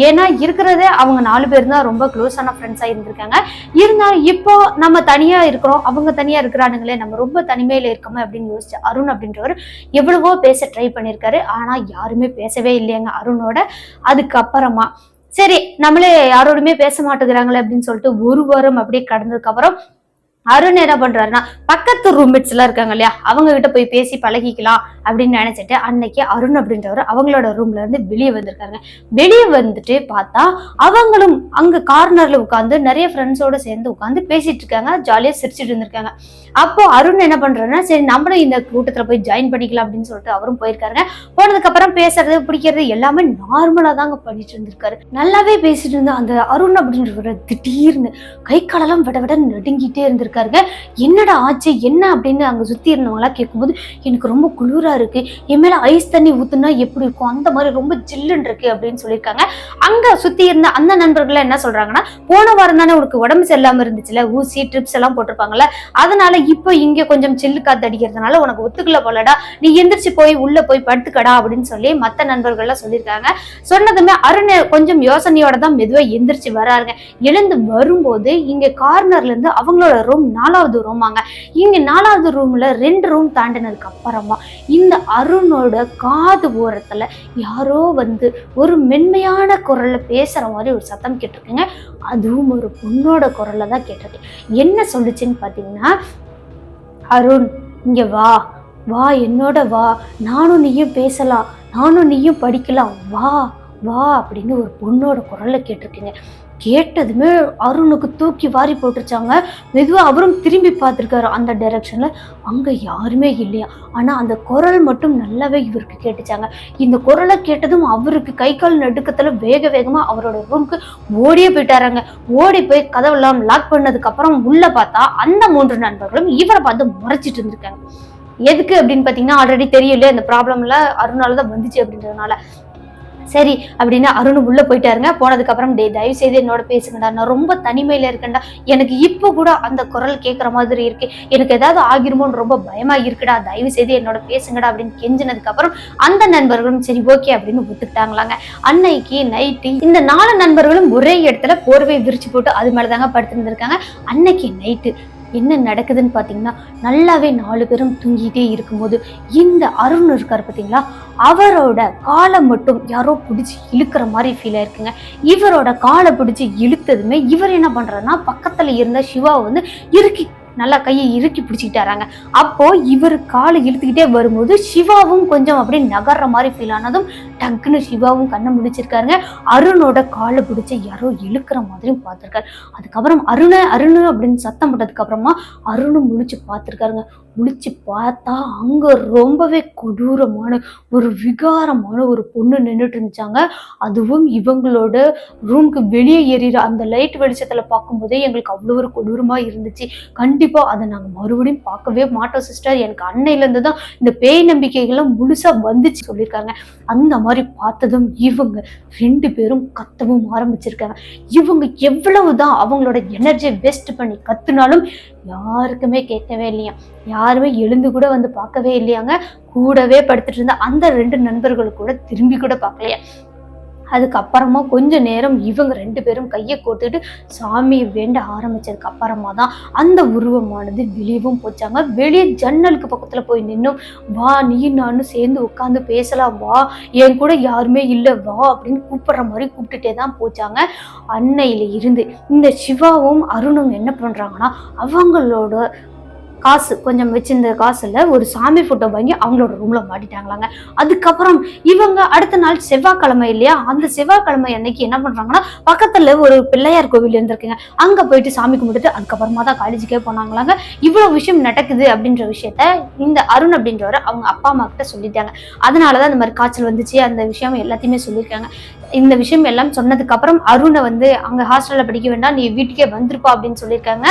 ஏன்னா இருக்கிறதே அவங்க நாலு பேர் தான் ரொம்ப க்ளோஸான ஃப்ரெண்ட்ஸாக இருந்திருக்காங்க. இருந்தாலும் இப்போ நம்ம தனியாக இருக்கிறோம் அவங்க தனியாக இருக்கிறானுங்களே நம்ம ரொம்ப தனிமையில் இருக்கோமே அப்படின்னு யோசிச்சு அருண் அப்படின்றவர் எவ்வளவோ பேச ட்ரை பண்ணியிருக்காரு ஆனால் யாருமே பேசவே இல்லையாங்க அருணோட. அதுக்கப்புறமா சரி நம்மளே யாரோடுமே பேச மாட்டேங்கிறாங்களே அப்படின்னு சொல்லிட்டு ஒரு வாரம் அப்படியே கடந்ததுக்கு அப்புறம் அருண் என்ன பண்றாருன்னா பக்கத்து ரூம்மேட்ஸ் எல்லாம் இருக்காங்க இல்லையா அவங்க கிட்ட போய் பேசி பழகிக்கலாம் அப்படின்னு நினைச்சிட்டு அன்னைக்கு அருண் அப்படின்றவர் அவங்களோட ரூம்ல இருந்து வெளியே வந்திருக்காங்க வெளியே வந்துட்டு பார்த்தா அவங்களும் அங்க கார்னர்ல உட்காந்து நிறைய ஃப்ரெண்ட்ஸோட சேர்ந்து உட்காந்து பேசிட்டு இருக்காங்க ஜாலியா சிரிச்சிட்டு இருந்திருக்காங்க. அப்போ அருண் என்ன பண்றாருன்னா சரி நம்மளும் இந்த கூட்டத்துல போய் ஜாயின் பண்ணிக்கலாம் அப்படின்னு சொல்லிட்டு அவரும் போயிருக்காருங்க. போனதுக்கு அப்புறம் பேசுறது பிடிக்கிறது எல்லாமே நார்மலா தாங்க பண்ணிட்டு இருந்திருக்காரு. நல்லாவே பேசிட்டு இருந்த அந்த அருண் அப்படின்ற திடீர்னு கை காலெல்லாம் விட விட நடுங்கிட்டே இருக்காருங்க என்னடா ஆச்சு? என்ன அப்படின்னு அங்க சுத்தி இருந்தவங்களா கேட்கும்போது எனக்கு ரொம்ப குளிரா இருக்கு. என் மேலே ஐஸ் தண்ணி ஊற்றுனா எப்படி இருக்கும்? அந்த மாதிரி ரொம்ப ஜில்லுன்னு இருக்கு அப்படின்னு சொல்லியிருக்காங்க. அங்க சுத்தி இருந்த அந்த நண்பர்கள் என்ன சொல்றாங்கன்னா போன வாரம் தானே உனக்கு உடம்பு சரியில்லாம இருந்துச்சுல? ஊசி ட்ரிப்ஸ் எல்லாம் போட்டிருப்பாங்கல்ல? அதனால இப்போ இங்கே கொஞ்சம் சில்லு காத்து அடிக்கிறதுனால உனக்கு ஒத்துக்கல போலடா. நீ எந்திரிச்சு போய் உள்ள போய் படுத்துக்கடா அப்படின்னு சொல்லி மத்த நண்பர்கள்லாம் சொல்லியிருக்காங்க. சொன்னதுமே அருண் கொஞ்சம் யோசனையோட தான் மெதுவாக எந்திரிச்சு வராருங்க. எழுந்து வரும்போது இங்க கார்னர்ல இருந்து அவங்களோட ரூம் நாலாவது ரூமாங்க இங்க நாலாவது ரூம்ல ரெண்டு ரூம் தாண்டினதுக்கு அப்புறமா இந்த அருணோட காது ஓரத்துல யாரோ வந்து ஒரு மென்மையான குரல்ல பேசுற மாதிரி ஒரு சத்தம் கேட்டிருக்குங்க. அதுவும் ஒரு பொண்ணோட குரல்ல தான் கேட்டிருக்கு. என்ன சொல்லுச்சுன்னு பாத்தீங்கன்னா அருண் இங்க வா. வா என்னோட வா. நானும் நீயும் பேசலாம். நானும் நீயும் படிக்கலாம். வா வா அப்படின்னு ஒரு பொண்ணோட குரல்ல கேட்டிருக்கீங்க. கேட்டதுமே அருணுக்கு தூக்கி வாரி போட்டுருச்சாங்க. மெதுவாக அவரும் திரும்பி பார்த்துருக்காரு அந்த டைரக்ஷனில் அங்கே யாருமே இல்லையா? ஆனால் அந்த குரல் மட்டும் நல்லாவே இவருக்கு கேட்டுச்சாங்க. இந்த குரலை கேட்டதும் அவருக்கு கை கால் நடுக்கத்தில் வேக வேகமாக அவரோட ரூமுக்கு ஓடியே போயிட்டாராங்க. ஓடி போய் கதவெல்லாம் லாக் பண்ணதுக்கப்புறம் உள்ளே பார்த்தா அந்த மூன்று நண்பர்களும் இவரை பார்த்து முறைச்சிட்டு இருந்திருக்காங்க. எதுக்கு அப்படின்னு பார்த்தீங்கன்னா ஆல்ரெடி தெரியல இந்த ப்ராப்ளம்ல அருணால தான் வந்துச்சு அப்படின்றதுனால. சரி அப்படின்னு அருண் உள்ளே போயிட்டாருங்க. போனதுக்கு அப்புறம் டே தயவு செய்து என்னோட பேசுங்கடா. நான் ரொம்ப தனிமையில் இருக்கேன்டா. எனக்கு இப்போ கூட அந்த குரல் கேட்குற மாதிரி இருக்கு. எனக்கு ஏதாவது ஆகிருமோன்னு ரொம்ப பயமாக இருக்குடா. தயவு செய்து என்னோட பேசுங்கடா அப்படின்னு கெஞ்சினதுக்கு அப்புறம் அந்த நண்பர்களும் சரி ஓகே அப்படின்னு ஒத்துக்கிட்டாங்களாங்க. அன்னைக்கு நைட்டு இந்த நாலு நண்பர்களும் ஒரே இடத்துல போர்வை விரிச்சு போட்டு அது மேலதாங்க படுத்திருந்திருக்காங்க. அன்னைக்கு நைட்டு என்ன நடக்குதுன்னு பார்த்தீங்கன்னா நல்லாவே நாலு பேரும் தூங்கிட்டே இருக்கும்போது இந்த அருண் இருக்கார் பார்த்தீங்களா? அவரோட காலை மட்டும் யாரோ பிடிச்சி இழுக்கிற மாதிரி ஃபீல் ஆயிருக்குங்க இவரோட காலை பிடிச்சி இழுத்ததுமே இவர் என்ன பண்ணுறாருன்னா பக்கத்தில் இருந்த சிவாவை வந்து இறுக்கி நல்லா கையை இறுக்கி பிடிச்சிக்கிட்டாராங்க. அப்போ இவர் காலை இழுத்துக்கிட்டே வரும்போது சிவாவும் கொஞ்சம் அப்படியே நகர்ற மாதிரி ஃபீல் ஆனதும் டக்குன்னு சிவாவும் கண்ணை முடிச்சிருக்காருங்க. அருணோட காலை பிடிச்சி யாரோ இழுக்கிற மாதிரியும் பார்த்துருக்காரு. அதுக்கப்புறம் அருண அருண் அப்படின்னு சத்தம் போட்டதுக்கு அப்புறமா அருணும் முடிச்சு பார்த்துருக்காருங்க. முழிச்சு பார்த்தா அங்க ரொம்பவே கொடூரமான ஒரு விகாரமான ஒரு பொண்ணு நின்றுட்டு இருந்துச்சாங்க. அதுவும் இவங்களோட ரூம்க்கு வெளியே எறிகிற அந்த லைட் வெளிச்சத்துல பார்க்கும்போதே எங்களுக்கு அவ்வளோ ஒரு கொடூரமா இருந்துச்சு. கண் கண்டிப்பாக அதை நாங்கள் மறுபடியும் பார்க்கவே மாட்டோம் சிஸ்டர் எனக்கு அன்னையிலேருந்து தான் இந்த பேய் நம்பிக்கைகள்லாம் முழுசாக வந்துச்சு சொல்லியிருக்காங்க. அந்த மாதிரி பார்த்ததும் இவங்க ரெண்டு பேரும் கத்தவும் ஆரம்பிச்சிருக்காங்க. இவங்க எவ்வளவு தான் அவங்களோட எனர்ஜியை வேஸ்ட் பண்ணி கத்துனாலும் யாருக்குமே கேட்கவே இல்லையா? யாருமே எழுந்து கூட வந்து பார்க்கவே இல்லையாங்க. கூடவே படுத்துட்டு இருந்த அந்த ரெண்டு நண்பர்கள் கூட திரும்பி கூட பார்க்கலையா? அதுக்கப்புறமா கொஞ்ச நேரம் இவங்க ரெண்டு பேரும் கையை கோத்துட்டு சாமியை வேண்ட ஆரம்பிச்சதுக்கு அப்புறமா தான் அந்த உருவமானது வெளியவும் போச்சாங்க. வெளியே ஜன்னலுக்கு பக்கத்துல போய் நின்னும் வா நீ நானும் சேர்ந்து உட்காந்து பேசலாம் வா என் கூட யாருமே இல்லை வா அப்படின்னு கூப்பிடுற மாதிரி கூப்பிட்டுட்டே தான் போச்சாங்க. அன்னையில இருந்து இந்த சிவாவும் அருணும் என்ன பண்றாங்கன்னா அவங்களோட காசு கொஞ்சம் வச்சிருந்த காசுல ஒரு சாமி ஃபோட்டோ வாங்கி அவங்களோட ரூம்ல மாட்டிட்டாங்களாங்க. அதுக்கப்புறம் இவங்க அடுத்த நாள் செவ்வாய்க்கிழமை இல்லையா? அந்த செவ்வாய்க்கிழமை அன்னைக்கு என்ன பண்றாங்கன்னா பக்கத்துல ஒரு பிள்ளையார் கோவில் இருந்திருக்குங்க. அங்க போயிட்டு சாமி கும்பிட்டுட்டு அதுக்கப்புறமா தான் காலேஜுக்கே போனாங்களாங்க. இவ்வளவு விஷயம் நடக்குது அப்படின்ற விஷயத்த இந்த அருண் அப்படின்றவர் அவங்க அப்பா அம்மா கிட்ட சொல்லிட்டாங்க. அதனாலதான் இந்த மாதிரி காய்ச்சல் வந்துச்சு. அந்த விஷயம் எல்லாத்தையுமே சொல்லியிருக்காங்க. இந்த விஷயம் எல்லாம் சொன்னதுக்கு அப்புறம் அருணை வந்து அங்க ஹாஸ்டல்ல படிக்க வேண்டாம் நீ வீட்டுக்கே வந்திருப்பா அப்படின்னு சொல்லியிருக்காங்க.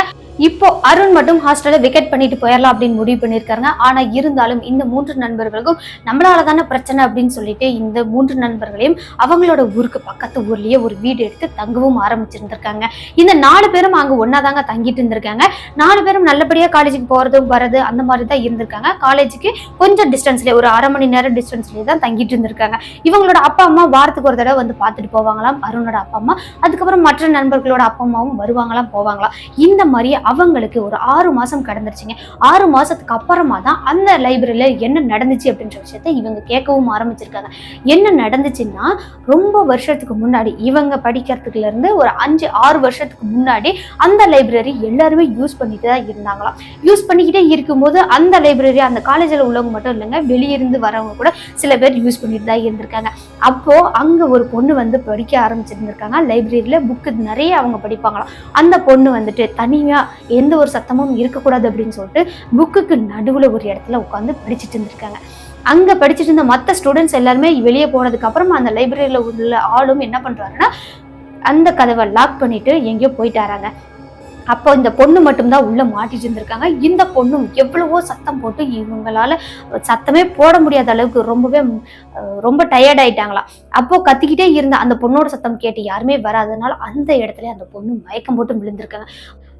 இப்போ அருண் மட்டும் ஹாஸ்டல்ல விக்கெட் பண்ணிட்டு போயிடலாம் அப்படின்னு முடிவு பண்ணியிருக்காங்க. ஆனா இருந்தாலும் இந்த மூன்று நண்பர்களுக்கும் நம்மளால தானே பிரச்சனை அப்படின்னு சொல்லிட்டு இந்த மூன்று நண்பர்களையும் அவங்களோட ஊருக்கு பக்கத்து ஊர்லயே ஒரு வீடு எடுத்து தங்கவும் ஆரம்பிச்சிருந்திருக்காங்க. இந்த நாலு பேரும் அங்க ஒன்னா தாங்க தங்கிட்டு இருந்திருக்காங்க. நாலு பேரும் நல்லபடியா காலேஜுக்கு போறதும் வரது அந்த மாதிரி தான் இருந்திருக்காங்க. காலேஜுக்கு கொஞ்சம் டிஸ்டன்ஸ்ல ஒரு அரை மணி நேரம் டிஸ்டன்ஸ்லயே தான் தங்கிட்டு இருந்திருக்காங்க. இவங்களோட அப்பா அம்மா வாரத்துக்கு ஒரு தடவை வந்து பார்த்துட்டு போவாங்களாம் அருணோட அப்பா அம்மா. அதுக்கப்புறம் மற்ற நண்பர்களோட அப்பா அம்மாவும் வருவாங்களாம் போவாங்களாம். இந்த மாதிரி அவங்களுக்கு ஒரு ஆறு மாசம் கடந்துருச்சுங்க. ஆறு மாசத்துக்கு அப்புறமா தான் அந்த லைப்ரரியில் என்ன நடந்துச்சு அப்படின்ற விஷயத்த இவங்க கேட்கவும் ஆரம்பிச்சிருக்காங்க. என்ன நடந்துச்சுன்னா ரொம்ப வருஷத்துக்கு முன்னாடி இவங்க படிக்கிறதுக்குல இருந்து ஒரு அஞ்சு ஆறு வருஷத்துக்கு முன்னாடி அந்த லைப்ரரி எல்லாருமே யூஸ் பண்ணிட்டு தான் இருந்தாங்களாம். யூஸ் பண்ணிக்கிட்டே இருக்கும்போது அந்த லைப்ரரி அந்த காலேஜில் உள்ளவங்க மட்டும் இல்லைங்க வெளியிருந்து வரவங்க கூட சில பேர் யூஸ் பண்ணிட்டு தான் இருந்திருக்காங்க. அப்போ அங்க ஒரு பொண்ணு பொண்ணு வந்து படிக்க ஆரம்பிச்சிருந்துருக்காங்க. லைப்ரரியில் புக்கு நிறைய அவங்க படிப்பாங்களாம். அந்த பொண்ணு வந்துட்டு தனியாக எந்த ஒரு சத்தமும் இருக்கக்கூடாது அப்படின்னு சொல்லிட்டு புக்குக்கு நடுவில் ஒரு இடத்துல உட்காந்து படிச்சுட்டு இருந்திருக்காங்க. அங்கே படிச்சுட்டு இருந்த மற்ற ஸ்டூடெண்ட்ஸ் எல்லாருமே வெளியே போனதுக்கப்புறம் அந்த லைப்ரரியில் உள்ள ஆளும் என்ன பண்ணுறாருன்னா அந்த கதவை லாக் பண்ணிட்டு எங்கேயோ போயிட்டாராங்க. அப்போ இந்த பொண்ணு மட்டும்தான் உள்ள மாட்டிட்டு இருந்திருக்காங்க. இந்த பொண்ணும் எவ்வளவோ சத்தம் போட்டு இவங்களால சத்தமே போட முடியாத அளவுக்கு ரொம்பவே ரொம்ப டயர்ட் ஆயிட்டாங்களாம் அப்போ கத்திக்கிட்டே இருந்த அந்த பொண்ணோட சத்தம் கேட்டு யாருமே வராதனால அந்த இடத்துல அந்த பொண்ணு மயக்கம் போட்டு விழுந்திருக்காங்க.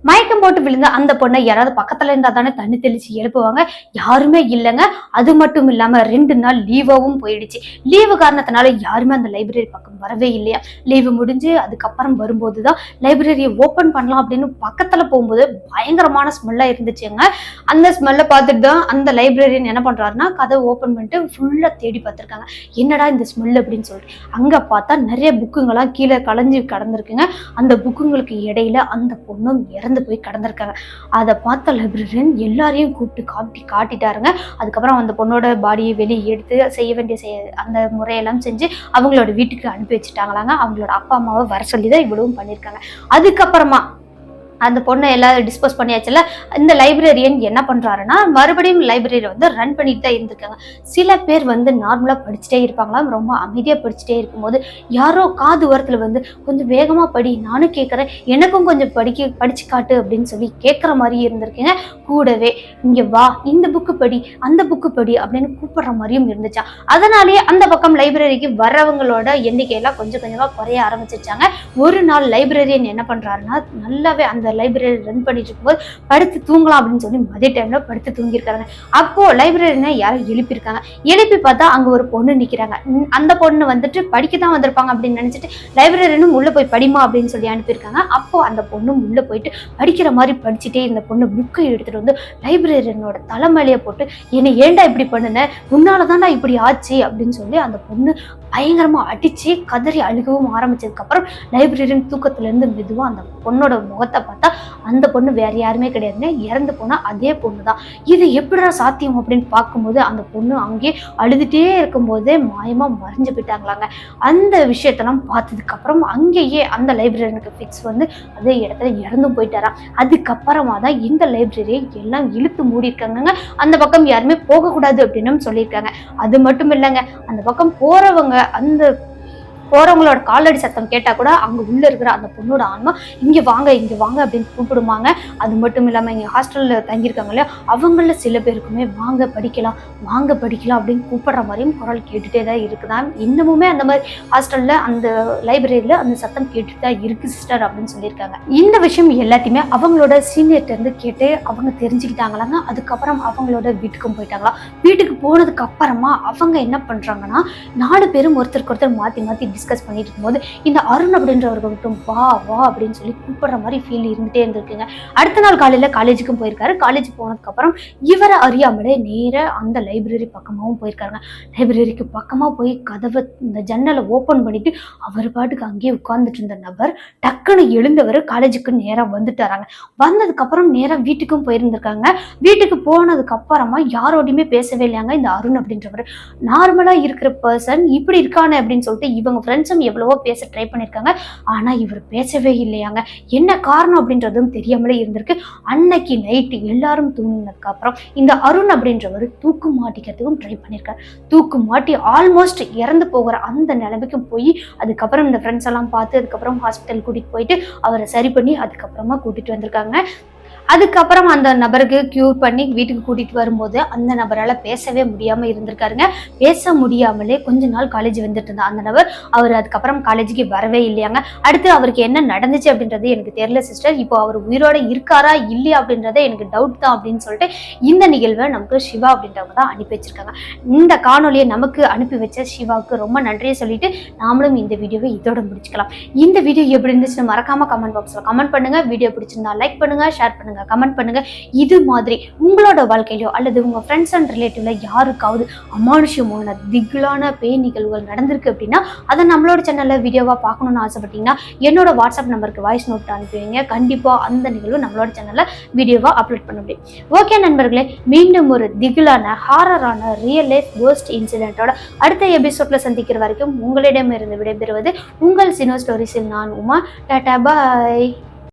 மயக்கம் போட்டு விழுந்த அந்த பொண்ணை யாராவது பக்கத்துல இருந்தா தானே தண்ணி தெளிச்சு எழுப்புவாங்க. யாருமே இல்லைங்க. அது மட்டும் இல்லாம ரெண்டு நாள் லீவாவும் போயிடுச்சு. லீவு காரணத்தினால யாருமே அந்த லைப்ரரி பக்கம் வரவே இல்லையா? லீவு முடிஞ்சு அதுக்கப்புறம் வரும்போது தான் லைப்ரரியை ஓப்பன் பண்ணலாம் அப்படின்னு பக்கத்துல போகும்போது பயங்கரமான ஸ்மெல்லா இருந்துச்சுங்க. அந்த ஸ்மெல்லை பார்த்துட்டு தான் அந்த லைப்ரரியன் என்ன பண்றாருன்னா கதை ஓப்பன் பண்ணிட்டு ஃபுல்லா தேடி பார்த்துருக்காங்க. என்னடா இந்த ஸ்மெல் அப்படின்னு சொல்லிட்டு. அங்க பார்த்தா நிறைய புக்குங்கெல்லாம் கீழே கலைஞ்சு கடந்திருக்குங்க. அந்த புக்குங்களுக்கு இடையில அந்த பொண்ணும் இறந்து இறந்து போய் கடந்திருக்காங்க. அதை பார்த்த லைப்ரரியன் எல்லாரையும் கூப்பிட்டு காட்டி காட்டிட்டாருங்க. அதுக்கப்புறம் அந்த பொண்ணோட பாடியை வெளியே எடுத்து செய்ய வேண்டிய செய்ய அந்த முறையெல்லாம் செஞ்சு அவங்களோட வீட்டுக்கு அனுப்பி வச்சுட்டாங்களாங்க. அவங்களோட அப்பா அம்மாவை வர சொல்லி தான் இவ்வளவும் பண்ணியிருக்காங்க அதுக்கப்புறமா அந்த பொண்ணை எல்லாம் டிஸ்போஸ் பண்ணியாச்சுல இந்த லைப்ரரியன் என்ன பண்றாருன்னா மறுபடியும் லைப்ரரி வந்து ரன் பண்ணிட்டு தான் இருந்திருக்காங்க. சில பேர் வந்து நார்மலாக படிச்சுட்டே இருப்பாங்களாம் ரொம்ப அமைதியாக படிச்சுட்டே இருக்கும்போது யாரோ காது ஓரத்தில் வந்து கொஞ்சம் வேகமாக படி நானும் கேட்குறேன் எனக்கும் கொஞ்சம் படிக்க படிச்சு காட்டு அப்படின்னு சொல்லி கேட்குற மாதிரி இருந்திருக்கீங்க. கூடவே இங்கே வா இந்த புக்கு படி அந்த புக்கு படி அப்படின்னு கூப்பிடுற மாதிரியும் இருந்துச்சா அதனாலேயே அந்த பக்கம் லைப்ரரிக்கு வர்றவங்களோட எண்ணிக்கையெல்லாம் கொஞ்சம் கொஞ்சமாக குறைய ஆரம்பிச்சிருச்சாங்க. ஒரு நாள் லைப்ரரியன் என்ன பண்ணுறாருன்னா நல்லாவே அந்த லைப்ரரி ரன் பண்ணிட்டு இருக்கும்போது படுத்து தூங்கலாம் அப்படின்னு சொல்லி மதிய டைம்ல படுத்து தூங்கியிருக்காங்க. அப்போ லைப்ரரினா யாரும் எழுப்பியிருக்காங்க. எழுப்பி பார்த்தா அங்க ஒரு பொண்ணு நிக்கிறாங்க. அந்த பொண்ணு வந்துட்டு படிக்க தான் வந்திருப்பாங்க அப்படின்னு நினைச்சிட்டு லைப்ரரினும் உள்ள போய் படிமா அப்படின்னு சொல்லி அனுப்பியிருக்காங்க. அப்போ அந்த பொண்ணும் உள்ள போயிட்டு படிக்கிற மாதிரி படிச்சுட்டே இந்த பொண்ணு புக்கை எடுத்துட்டு வந்து லைப்ரரியனோட தலைமையிலேயே போட்டு என்னை ஏன்டா இப்படி பண்ணுன? உன்னால தான்டா இப்படி ஆச்சு? அப்படின்னு சொல்லி அந்த பொண்ணு பயங்கரமா அடிச்சு கதறி அழுகவும் ஆரம்பிச்சதுக்கு அப்புறம் லைப்ரரியன் தூக்கத்துல இருந்து மெதுவா அந்த பொண்ணோட முகத்தை பார்த்து பார்த்தா அந்த பொண்ணு வேற யாருமே கிடையாதுங்க. இறந்து போனால் அதே பொண்ணு தான் இது எப்படிடா சாத்தியம் அப்படின்னு பார்க்கும்போது அந்த பொண்ணு அங்கேயே அழுதுகிட்டே இருக்கும்போதே மாயமாக மறைஞ்சு போயிட்டாங்களாங்க. அந்த விஷயத்தெல்லாம் பார்த்ததுக்கப்புறம் அங்கேயே அந்த லைப்ரரியனுக்கு ஃபிக்ஸ் வந்து அதே இடத்துல இறந்தும் போயிட்டாராம். அதுக்கப்புறமா தான் இந்த லைப்ரரியை எல்லாம் இழுத்து மூடியிருக்காங்க அந்த பக்கம் யாருமே போகக்கூடாது அப்படின்னு சொல்லியிருக்காங்க. அது மட்டும் இல்லைங்க. அந்த பக்கம் போகிறவங்க அந்த போறவங்களோட காலடி சத்தம் கேட்டா கூட அங்க உள்ள இருக்கிற அந்த பொண்ணோட ஆன்மா இங்க வாங்க இங்க வாங்க அப்படின்னு கூப்பிடுவாங்க. அது மட்டும் இல்லாம இங்க ஹாஸ்டல்ல தங்கியிருக்காங்க இல்லையா அவங்கள சில பேருக்குமே வாங்க படிக்கலாம் வாங்க படிக்கலாம் அப்படின்னு கூப்பிடுற மாதிரியும் குரல் கேட்டுட்டே தான் இருக்குதான் இன்னமுமே அந்த மாதிரி ஹாஸ்டல்ல அந்த லைப்ரரியில அந்த சத்தம் கேட்டுட்டு தான் இருக்கு சிஸ்டர் அப்படின்னு சொல்லியிருக்காங்க. இந்த விஷயம் எல்லாத்தையுமே அவங்களோட சீனியர்ட்ட இருந்து கேட்டு அவங்க தெரிஞ்சுக்கிட்டாங்களாங்க அதுக்கப்புறம் அவங்களோட வீட்டுக்கும் போயிட்டாங்களா. வீட்டுக்கு போனதுக்கு அப்புறமா அவங்க என்ன பண்றாங்கன்னா நாலு பேரும் ஒருத்தருக்கு ஒருத்தர் மாத்தி மாத்தி டிஸ்கஸ் பண்ணிட்டு இருக்கும்போது இந்த அருண் அப்படின்றவர்கள் மட்டும் வா வா அப்படின்னு சொல்லி கூப்பிடுற மாதிரி ஃபீல் இருந்துட்டே இருந்திருக்குங்க. அடுத்த நாள் காலையில காலேஜுக்கும் போயிருக்காரு. காலேஜ் போனதுக்கு அப்புறம் இவரை அறியாமலே நேரா அந்த லைப்ரரி பக்கமாவும் போயிருக்காங்க லைப்ரரிக்கு பக்கமா போய் கதவை இந்த ஜன்னலை ஓப்பன் பண்ணிட்டு அவர் பாட்டுக்கு அங்கேயே உட்கார்ந்துட்டு இருந்த நபர் டக்குன்னு எழுந்தவர் காலேஜுக்கு நேரா வந்துட்டாராங்க. வந்ததுக்கு அப்புறம் நேரா வீட்டுக்கும் போயிருந்திருக்காங்க. வீட்டுக்கு போனதுக்கு அப்புறமா யாரோடையுமே பேசவே இல்லையாங்க இந்த அருண் அப்படின்றவர். நார்மலா இருக்கிற பர்சன் இப்படி இருக்கானே அப்படின்னு சொல்லிட்டு இவங்க ஃப்ரெண்ட்ஸும் எவ்வளவோ பேச ட்ரை பண்ணியிருக்காங்க ஆனால் இவர் பேசவே இல்லையாங்க. என்ன காரணம் அப்படின்றதும் தெரியாமலே இருந்திருக்கு. அன்னைக்கு நைட்டு எல்லாரும் தூங்கினதுக்கு அப்புறம் இந்த அருண் அப்படின்றவர் தூக்கு மாட்டிக்கிறதுக்கும் ட்ரை பண்ணியிருக்காரு தூக்கு மாட்டி ஆல்மோஸ்ட் இறந்து போகிற அந்த நிலைமைக்கும் போய் அதுக்கப்புறம் இந்த ஃப்ரெண்ட்ஸ் எல்லாம் பார்த்து அதுக்கப்புறம் ஹாஸ்பிட்டல் கூட்டிகிட்டு போயிட்டு அவரை சரி பண்ணி அதுக்கப்புறமா கூட்டிகிட்டு வந்திருக்காங்க. அதுக்கப்புறம் அந்த நபருக்கு க்யூர் பண்ணி வீட்டுக்கு கூட்டிகிட்டு வரும்போது அந்த நபரால் பேசவே முடியாமல் இருந்திருக்காருங்க. பேச முடியாமலே கொஞ்ச நாள் காலேஜ் வந்துட்டு இருந்தா. அந்த நபர் அவர் அதுக்கப்புறம் காலேஜுக்கு வரவே இல்லையாங்க. அடுத்து அவருக்கு என்ன நடந்துச்சு அப்படின்றது எனக்கு தெரியல சிஸ்டர் இப்போ அவர் உயிரோட இருக்காரா இல்லையா அப்படின்றத எனக்கு டவுட் தான் அப்படின்னு சொல்லிட்டு இந்த நிகழ்வை நமக்கு சிவா அப்படின்றவங்க தான் அனுப்பி வச்சிருக்காங்க. இந்த காணொலியை நமக்கு அனுப்பி வச்ச சிவாவுக்கு ரொம்ப நன்றியை சொல்லிட்டு நாமளும் இந்த வீடியோவை இதோட முடிச்சுக்கலாம். இந்த வீடியோ எப்படி இருந்துச்சுன்னு மறக்காம கமெண்ட் பாக்ஸ்ல கமெண்ட் பண்ணுங்க. வீடியோ பிடிச்சிருந்தா லைக் பண்ணுங்க ஷேர் பண்ணுங்க. கமெண்ட் பண்ணுங்கள் இது மாதிரி உங்களோட வாழ்க்கையிலோ அல்லது உங்கள் ஃப்ரெண்ட்ஸ் அண்ட் ரிலேட்டிவ்ல யாருக்காவது அமானுஷ்யமான திகிலான பேய் நிகழ்வுகள் நடந்திருக்கு அப்படின்னா அதை நம்மளோட சேனலில் வீடியோவாக பார்க்கணுன்னு ஆசைப்பட்டீங்கன்னா என்னோட வாட்ஸ்அப் நம்பருக்கு வாய்ஸ் நோட் அனுப்புவீங்க கண்டிப்பாக அந்த நிகழ்வு நம்மளோட சேனலில் வீடியோவாக அப்லோட் பண்ண முடியும். ஓகே நண்பர்களே மீண்டும் ஒரு திகிலான ஹாரரான ரியல் லைஃப் கோஸ்ட் இன்சிடென்ட்டோட அடுத்த எபிசோட்ல சந்திக்கிற வரைக்கும் உங்களிடமிருந்து விடைபெறுவது உங்கள் சினோ ஸ்டோரிஸில் நான் உமா. டாடா பாய்